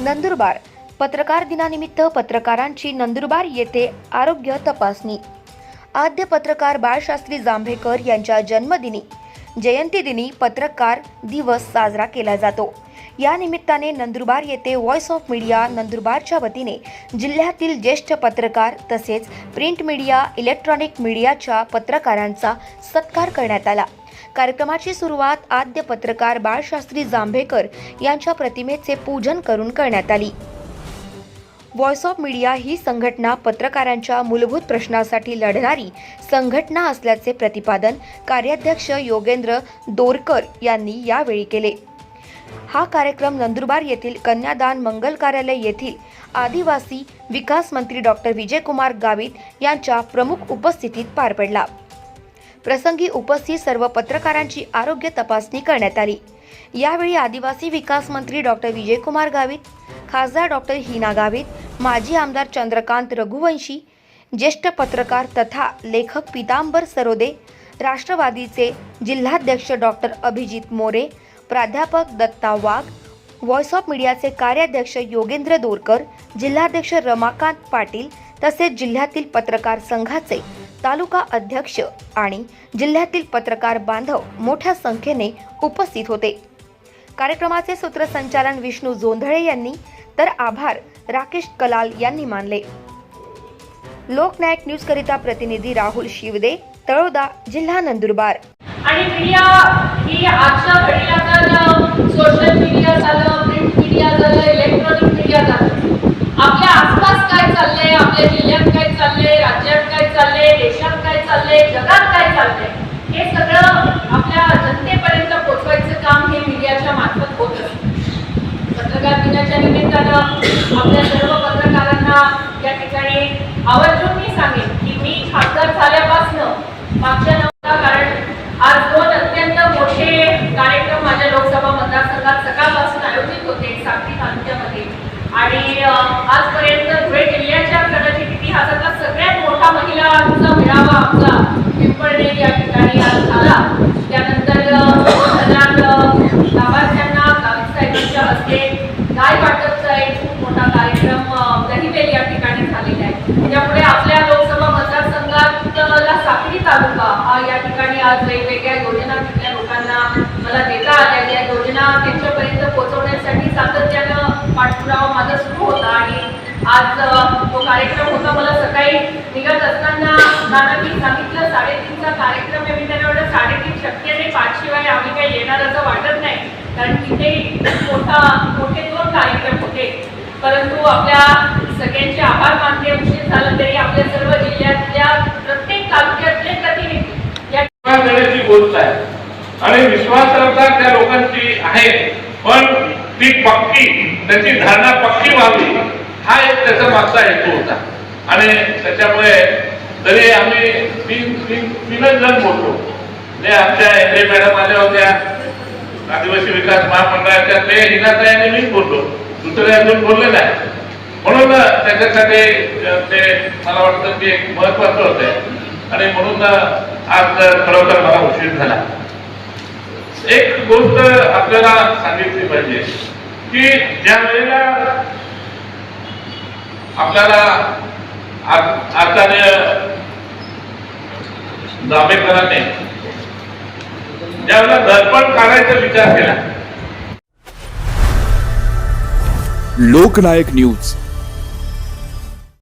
नंदुरबार. पत्रकार दिनानिमित्त पत्रकारांची नंदुरबार येथे आरोग्य तपासणी. आद्य पत्रकार बाळशास्त्री जांभेकर यांच्या जन्मदिनी जयंतीदिनी पत्रकार दिवस साजरा केला जातो. या निमित्ताने नंदुरबार येथे व्हॉइस ऑफ मीडिया नंदुरबारच्या वतीने जिल्ह्यातील ज्येष्ठ पत्रकार तसेच प्रिंट मीडिया इलेक्ट्रॉनिक मीडियाच्या पत्रकारांचा सत्कार करण्यात आला. कार्यक्रमाची सुरुवात आद्य पत्रकार बाळशास्त्री जांभेकर यांच्या प्रतिमेचे पूजन करून करण्यात आली. व्हॉइस ऑफ मीडिया ही संघटना पत्रकारांच्या मूलभूत प्रश्नासाठी लढणारी संघटना असल्याचे प्रतिपादन कार्याध्यक्ष योगेंद्र दोरकर यांनी यावेळी केले. हा कार्यक्रम नंदुरबार येथील कन्यादान मंगल कार्यालय येथील आदिवासी विकास मंत्री डॉक्टर विजयकुमार गावित यांच्या प्रमुख उपस्थितीत पार पडला. प्रसंगी उपस्थित सर्व पत्रकारांची आरोग्य तपासणी करण्यात आली. यावेळी आदिवासी विकास मंत्री डॉक्टर विजयकुमार गावित खासदार डॉक्टर हिना गावित माजी आमदार चंद्रकांत रघुवंशी ज्येष्ठ पत्रकार तथा लेखक पितांबर सरोदे राष्ट्रवादीचे जिल्हाध्यक्ष डॉक्टर अभिजित मोरे प्राध्यापक दत्ता वाघ व्हॉइस ऑफ मीडियाचे कार्याध्यक्ष योगेंद्र दोरकर जिल्हाध्यक्ष रमाकांत पाटील तसेच जिल्ह्यातील पत्रकार संघाचे तालुका अध्यक्ष आणि जिल्ह्यातील पत्रकार बांधव मोठ्या संख्येने उपस्थित होते. कार्यक्रमाचे सूत्रसंचालन विष्णू जोंधळे यांनी तर आभार राकेश कलाल यांनी मानले. लोकनायक न्यूज करिता प्रतिनिधी राहुल शिवदे तळोदा जिल्हा नंदुरबार. आणि मीडिया ही आजच्या घडीला तर सोशल मीडिया झालं प्रिंट मीडिया झालं इलेक्ट्रॉनिक मीडिया झालं. निमित्तानं आपल्या सर्व पत्रकारांना या ठिकाणी आवर्जून मी सांगेन की मी खासदार झाल्यापासून मागच्या नव्हता कारण आज दोन अत्यंत मोठे कार्यक्रम माझ्या लोकसभा मतदारसंघात सकाळपासून आयोजित होते साखरी तालुक्यामध्ये. आणि आजपर्यंत त्यामुळे आपल्या लोकसभा मतदारसंघातला साखरी तालुका हा या ठिकाणी आज वेगवेगळ्या योजना तिथल्या लोकांना. मला देता आल्या या योजना त्यांच्यापर्यंत पोहोचवण्यासाठी सातत्यानं पाठपुरावा माझा सुरू होता आणि आज तो कार्यक्रम होता. मला सकाळी निघत असताना नाना मी सांगितलं साडेतीनचा कार्यक्रम आहे. मी त्यांना एवढं साडेतीन शक्य नाही पाचशिवाय आम्ही काही येणार असं वाटत नाही. कारण तिथे मोठा मोठे दोन कार्यक्रम होते. परंतु आपल्या सगळ्यांचे आभार मानले उशीर झाला तरी आपल्या सर्व जिल्ह्यातल्या प्रत्येक तालुक्यातले प्रतिनिधी या देण्याची गोष्ट आहे. आणि विश्वासार्हता त्या लोकांची आहे. पण ती पक्की त्याची धारणा पक्की व्हावी हा एक त्याचा मागचा हेतू होता. आणि त्याच्यामुळे तरी आम्ही तीन तीन तीनच जण बोलतो जे आमच्या एम ए मॅडम आल्या होत्या आदिवासी विकास महामंडळाच्या ते हिनाताईने मीच बोललो. दुसरे अजून बोलले नाही. म्हणून त्याच्यासाठी ते मला वाटतं की एक महत्वाचं होतं. आणि म्हणून आज खरोखर मला उशीर झाला. एक गोष्ट आपल्याला सांगितली पाहिजे की ज्या वेळेला आपल्याला आचार्य जांभेकरांनी ज्यावेळेला दर्पण काढायचा विचार केला. लोकनायक न्यूज.